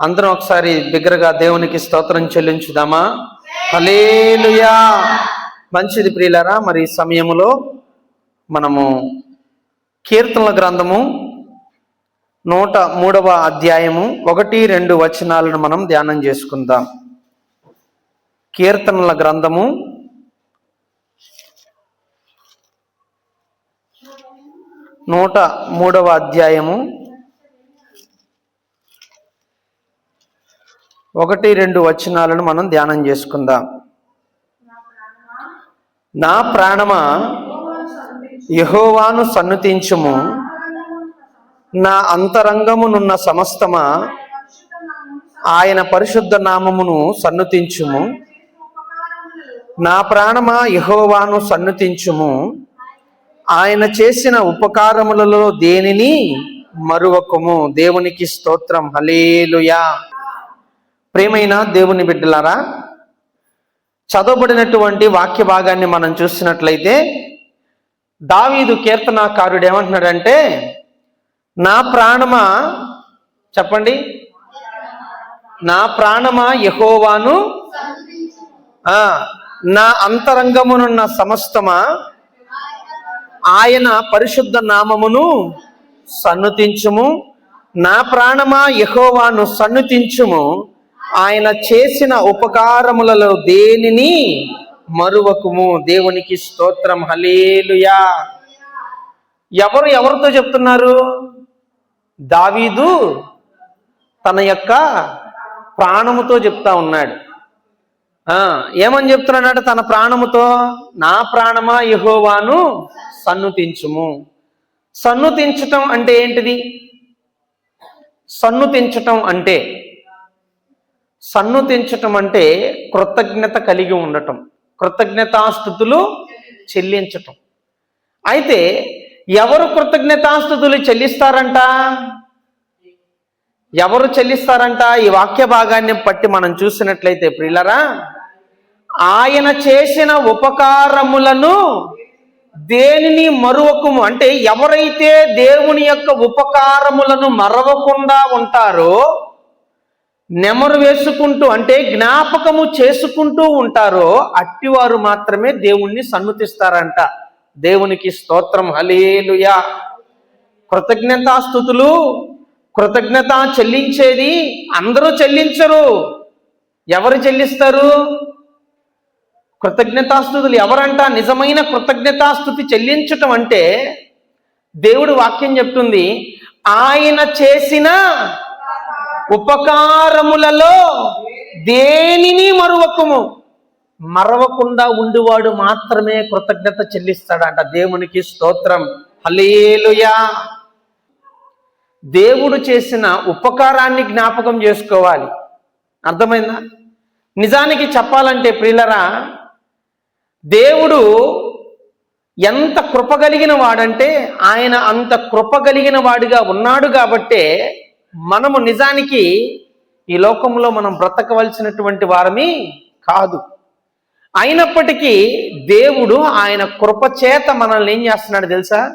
అందరం ఒకసారి బిగ్గరగా దేవునికి స్తోత్రం చెల్లించుదామా? హలేలుయా మంచిది ప్రియులరా మరి ఈ సమయంలో మనము కీర్తనల గ్రంథము నూట మూడవ అధ్యాయము ఒకటి రెండు వచనాలను మనం ధ్యానం చేసుకుందాం. కీర్తనల గ్రంథము నూట మూడవ అధ్యాయము ఒకటి రెండు వచనాలను మనం ధ్యానం చేసుకుందాం. నా ప్రాణమా? యహోవాను సన్నుతించుము. నా అంతరంగమునున్న సమస్తమా? ఆయన పరిశుద్ధ నామమును సన్నుతించుము. నా ప్రాణమా? యహోవాను సన్నుతించుము. ఆయన చేసిన ఉపకారములలో దేనిని మరువకము? దేవునికి స్తోత్రం. హలేలుయా ప్రేమైన దేవుని బిడ్డలారా చదవబడినటువంటి వాక్య భాగాన్ని మనం చూసినట్లయితే దావీదు కీర్తనాకారుడు ఏమంటున్నాడంటే నా ప్రాణమా చెప్పండి నా ప్రాణమా యహోవాను నా అంతరంగమునున్న సమస్తమా ఆయన పరిశుద్ధ నామమును సన్నుతించుము నా ప్రాణమా యహోవాను సన్నుతించుము ఆయన చేసిన ఉపకారములలో దేనిని మరువకుము? దేవునికి స్తోత్రం. హలేలుయా ఎవరు ఎవరితో చెప్తున్నారు? దావీదు తన యొక్క ప్రాణముతో చెప్తా ఉన్నాడు. ఏమని చెప్తున్నాడు తన ప్రాణముతో నా ప్రాణమా యహోవాను సన్నుతించుము. సన్నుతించటం అంటే ఏంటిది? సన్నుతించటం అంటే సన్నుతించటం అంటే కృతజ్ఞత కలిగి ఉండటం. కృతజ్ఞతాస్థుతులు చెల్లించటం. అయితే ఎవరు కృతజ్ఞతాస్థుతులు చెల్లిస్తారంట? ఎవరు చెల్లిస్తారంట? ఈ వాక్య భాగాన్ని పట్టి మనం చూసినట్లయితే ప్రియులరా ఆయన చేసిన ఉపకారములను దేనిని మరువకము? అంటే ఎవరైతే దేవుని యొక్క ఉపకారములను మరవకుండా ఉంటారో నెమరు వేసుకుంటూ అంటే జ్ఞాపకము చేసుకుంటూ ఉంటారో అట్టివారు మాత్రమే దేవుణ్ణి సన్నుతిస్తారంట. దేవునికి స్తోత్రం. హలేలుయా కృతజ్ఞతాస్థుతులు కృతజ్ఞత చెల్లించేది అందరూ చెల్లించరు. ఎవరు చెల్లిస్తారు? కృతజ్ఞతాస్థుతులు ఎవరంట? నిజమైన కృతజ్ఞతాస్థుతి చెల్లించటం అంటే దేవుడు వాక్యం చెప్తుంది. ఆయన చేసిన ఉపకారములలో దేనిని మరువకుము? మరవకుండా ఉండివాడు మాత్రమే కృతజ్ఞత చెల్లిస్తాడంట. దేవునికి స్తోత్రం. హలేలుయా దేవుడు చేసిన ఉపకారాన్ని జ్ఞాపకం చేసుకోవాలి. అర్థమైందా? నిజానికి చెప్పాలంటే ప్రియులరా దేవుడు ఎంత కృప కలిగిన వాడంటే ఆయన అంత కృప కలిగిన వాడిగా ఉన్నాడు కాబట్టే మనము నిజానికి ఈ లోకంలో మనం బ్రతకవలసినటువంటి వారమి కాదు. అయినప్పటికీ దేవుడు ఆయన కృప చేత మనల్ని ఏం చేస్తున్నాడు తెలుసా?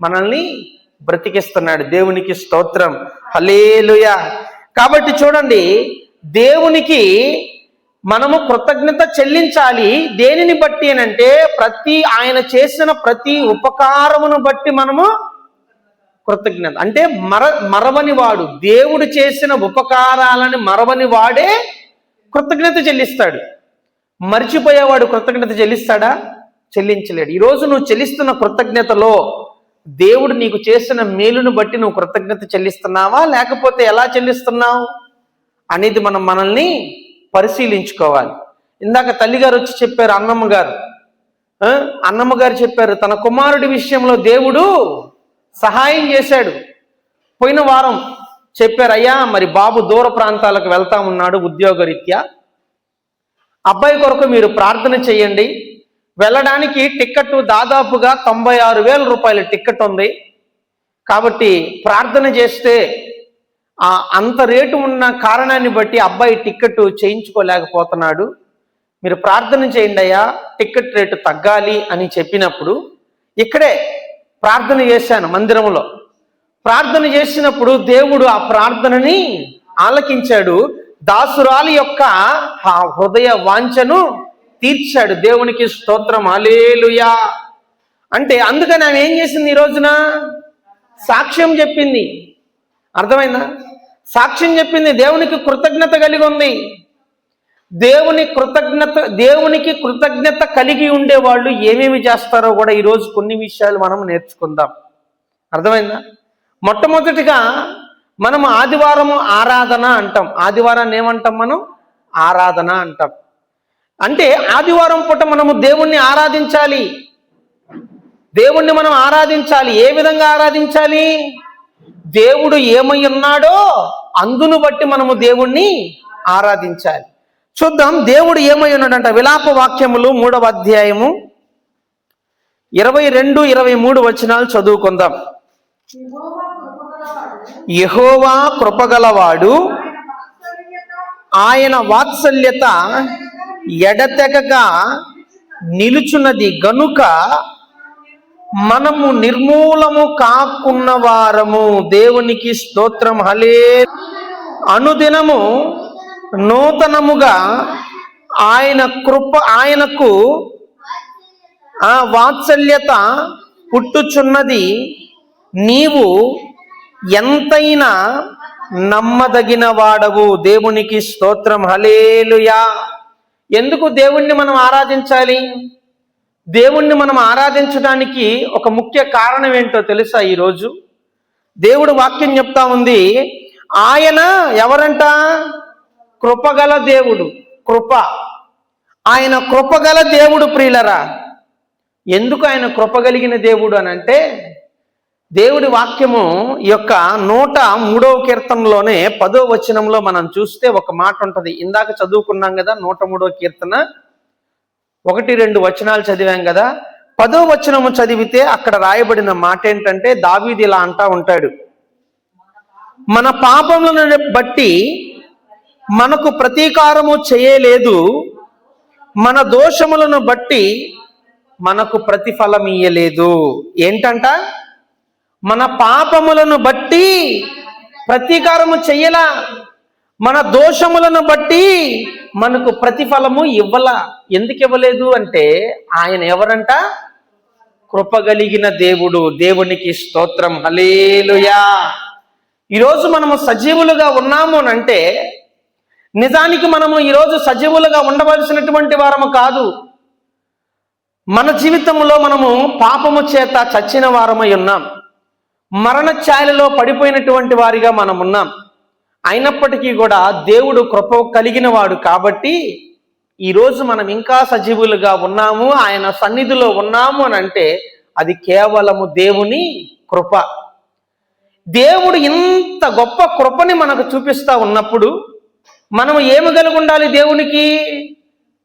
మనల్ని బ్రతికిస్తున్నాడు. దేవునికి స్తోత్రం. హలేలుయ కాబట్టి చూడండి దేవునికి మనము కృతజ్ఞత చెల్లించాలి. దేనిని బట్టి అంటే ప్రతి ఆయన చేసిన ప్రతి ఉపకారమును బట్టి మనము కృతజ్ఞత. అంటే మర మరవని వాడు. దేవుడు చేసిన ఉపకారాలని మరవని వాడే కృతజ్ఞత చెల్లిస్తాడు. మర్చిపోయేవాడు కృతజ్ఞత చెల్లిస్తాడా? చెల్లించలేడు. ఈరోజు నువ్వు చెల్లిస్తున్న కృతజ్ఞతలో దేవుడు నీకు చేసిన మేలును బట్టి నువ్వు కృతజ్ఞత చెల్లిస్తున్నావా? లేకపోతే ఎలా చెల్లిస్తున్నావు? అనేది మనం మనల్ని పరిశీలించుకోవాలి. ఇందాక తల్లిగారు వచ్చి చెప్పారు అన్నమ్మ గారు. అన్నమ్మ గారు చెప్పారు తన కుమారుడి విషయంలో దేవుడు సహాయం చేశాడు. పోయిన వారం చెప్పారు అయ్యా మరి బాబు దూర ప్రాంతాలకు వెళ్తా ఉన్నాడు ఉద్యోగరీత్యా. అబ్బాయి కొరకు మీరు ప్రార్థన చేయండి. వెళ్ళడానికి టిక్కెట్టు దాదాపుగా తొంభై ఆరు వేల రూపాయల టిక్కెట్ ఉంది. కాబట్టి ప్రార్థన చేస్తే ఆ అంత రేటు ఉన్న కారణాన్ని బట్టి అబ్బాయి టిక్కెట్ చేయించుకోలేకపోతున్నాడు. మీరు ప్రార్థన చేయండి అయ్యా టిక్కెట్ రేటు తగ్గాలి అని చెప్పినప్పుడు ఇక్కడే ప్రార్థన చేశాను మందిరంలో ప్రార్థన చేసినప్పుడు దేవుడు ఆ ప్రార్థనని ఆలకించాడు. దాసురాలి యొక్క ఆ హృదయ వాంఛను తీర్చాడు. దేవునికి స్తోత్రం. అలేలుయా అంటే అందుకని ఆమె ఏం చేసింది ఈ రోజున? సాక్ష్యం చెప్పింది. అర్థమైందా? సాక్ష్యం చెప్పింది. దేవునికి కృతజ్ఞత కలిగి ఉంది. దేవుని కృతజ్ఞత దేవునికి కృతజ్ఞత కలిగి ఉండే వాళ్ళు ఏమేమి చేస్తారో కూడా ఈరోజు కొన్ని విషయాలు మనం నేర్చుకుందాం. అర్థమైందా? మొట్టమొదటిగా మనం ఆదివారము ఆరాధన అంటాం. ఆదివారాన్ని ఏమంటాం మనం? ఆరాధన అంటాం. అంటే ఆదివారం పూట మనము దేవుణ్ణి ఆరాధించాలి. దేవుణ్ణి మనం ఆరాధించాలి. ఏ విధంగా ఆరాధించాలి? దేవుడు ఏమై ఉన్నాడో అందును బట్టి మనము దేవుణ్ణి ఆరాధించాలి. చూద్దాం దేవుడు ఏమై ఉన్నాడంట? విలాప వాక్యములు మూడవ అధ్యాయము ఇరవై రెండు ఇరవై మూడు వచనాలు చదువుకుందాం. యహోవా కృపగలవాడు, ఆయన వాత్సల్యత ఆయన వాత్సల్యత ఎడతెగగా నిలుచున్నది గనుక మనము నిర్మూలము కాకున్న వారము దేవునికి స్తోత్రం. హలే అనుదినము నూతనముగా ఆయన కృప ఆయనకు ఆ వాత్సల్యత పుట్టుచున్నది. నీవు ఎంతైనా నమ్మదగిన వాడవు దేవునికి స్తోత్రం. హలేలుయా ఎందుకు దేవుణ్ణి మనం ఆరాధించాలి? దేవుణ్ణి మనం ఆరాధించడానికి ఒక ముఖ్య కారణం ఏంటో తెలుసా ఈరోజు? దేవుడు వాక్యం చెప్తా ఉంది. ఆయన ఎవరంట? కృపగల దేవుడు కృప. ఆయన కృపగల దేవుడు ప్రియులరా. ఎందుకు ఆయన కృపగలిగిన దేవుడు అని అంటే దేవుడి వాక్యము యొక్క నూట మూడవ కీర్తనలోనే పదో వచనంలో మనం చూస్తే ఒక మాట ఉంటుంది. ఇందాక చదువుకున్నాం కదా నూట మూడవ కీర్తన. ఒకటి రెండు వచనాలు చదివాం కదా. పదో వచనము చదివితే అక్కడ రాయబడిన మాట ఏంటంటే దావీది ఇలా అంటా ఉంటాడు. మన పాపములను బట్టి మనకు ప్రతీకారము చేయలేదు. మన దోషములను బట్టి మనకు ప్రతిఫలం ఇయ్యలేదు. ఏంటంట? మన పాపములను బట్టి ప్రతీకారము చెయ్యలా. మన దోషములను బట్టి మనకు ప్రతిఫలము ఇవ్వల. ఎందుకు ఇవ్వలేదు అంటే ఆయన ఎవరంట? కృపగలిగిన దేవుడు. దేవునికి స్తోత్రం. హలేలుయా ఈరోజు మనము సజీవులుగా ఉన్నాము అని అంటే నిజానికి మనము ఈరోజు సజీవులుగా ఉండవలసినటువంటి వారము కాదు. మన జీవితంలో మనము పాపము చేత చచ్చిన వారమై ఉన్నాం. మరణ ఛాయలలో పడిపోయినటువంటి వారిగా మనం ఉన్నాం. అయినప్పటికీ కూడా దేవుడు కృప కలిగిన వాడు కాబట్టి ఈరోజు మనం ఇంకా సజీవులుగా ఉన్నాము ఆయన సన్నిధిలో ఉన్నాము అని అంటే అది కేవలము దేవుని కృప. దేవుడు ఇంత గొప్ప కృపని మనకు చూపిస్తా ఉన్నప్పుడు మనము ఏమి కలిగి ఉండాలి దేవునికి?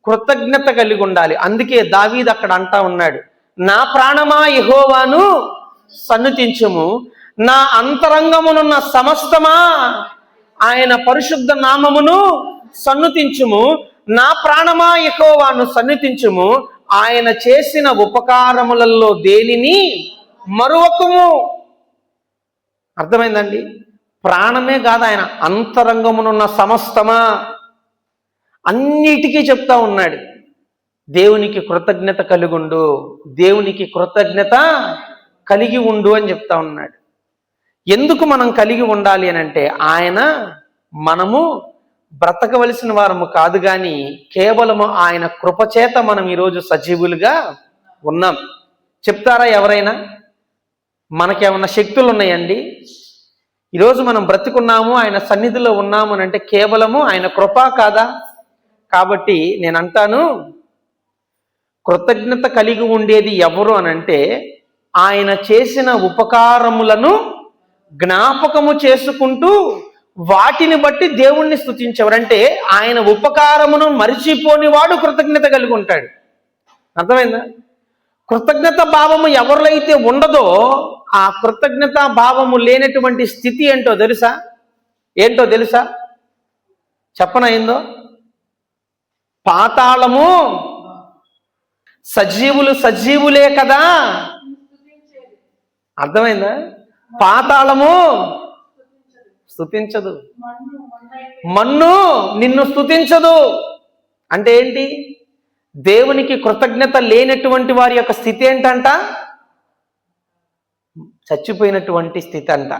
కృతజ్ఞత కలిగి ఉండాలి అందుకే దావీద్ అక్కడ అంటా ఉన్నాడు నా ప్రాణమా యెహోవాను సన్నుతించుము. నా అంతరంగమునున్న సమస్తమా ఆయన పరిశుద్ధ నామమును సన్నుతించుము. నా ప్రాణమా యెహోవాను సన్నుతించుము. ఆయన చేసిన ఉపకారములలో దేనిని మరొకము అర్థమైందండి? ప్రాణమే కాదు ఆయన అంతరంగమునున్న సమస్తమా? అన్నిటికీ చెప్తా ఉన్నాడు. దేవునికి కృతజ్ఞత కలిగి ఉండు దేవునికి కృతజ్ఞత కలిగి ఉండు అని చెప్తా ఉన్నాడు. ఎందుకు మనం కలిగి ఉండాలి అని అంటే ఆయన మనము బ్రతకవలసిన వారము కాదు కానీ కేవలము ఆయన కృపచేత మనం ఈరోజు సజీవులుగా ఉన్నాం. చెప్తారా ఎవరైనా? మనకేమన్నా శక్తులు ఉన్నాయండి ఈరోజు మనం బ్రతికున్నాము ఆయన సన్నిధిలో ఉన్నాము అని అంటే కేవలము ఆయన కృప కాదా? కాబట్టి నేను అంటాను కృతజ్ఞత కలిగి ఉండేది ఎవరు అని అంటే ఆయన చేసిన ఉపకారములను జ్ఞాపకము చేసుకుంటూ వాటిని బట్టి దేవుణ్ణి స్తుతించేవారంటే ఆయన ఉపకారమును మరిచిపోనివాడు కృతజ్ఞత కలిగి ఉంటాడు. అర్థమైందా? కృతజ్ఞత భావము ఎవరిలో అయితే ఉండదో ఆ కృతజ్ఞతా భావము లేనటువంటి స్థితి ఏంటో తెలుసా? ఏంటో తెలుసా? చెప్పనయిందో పాతాళము సజీవులు సజీవులే కదా. అర్థమైందా? పాతాళము స్థుతించదు మన్ను నిన్ను స్థుతించదు అంటే ఏంటి? దేవునికి కృతజ్ఞత లేనటువంటి వారి యొక్క స్థితి ఏంటంట? చచ్చిపోయినటువంటి స్థితి అంట.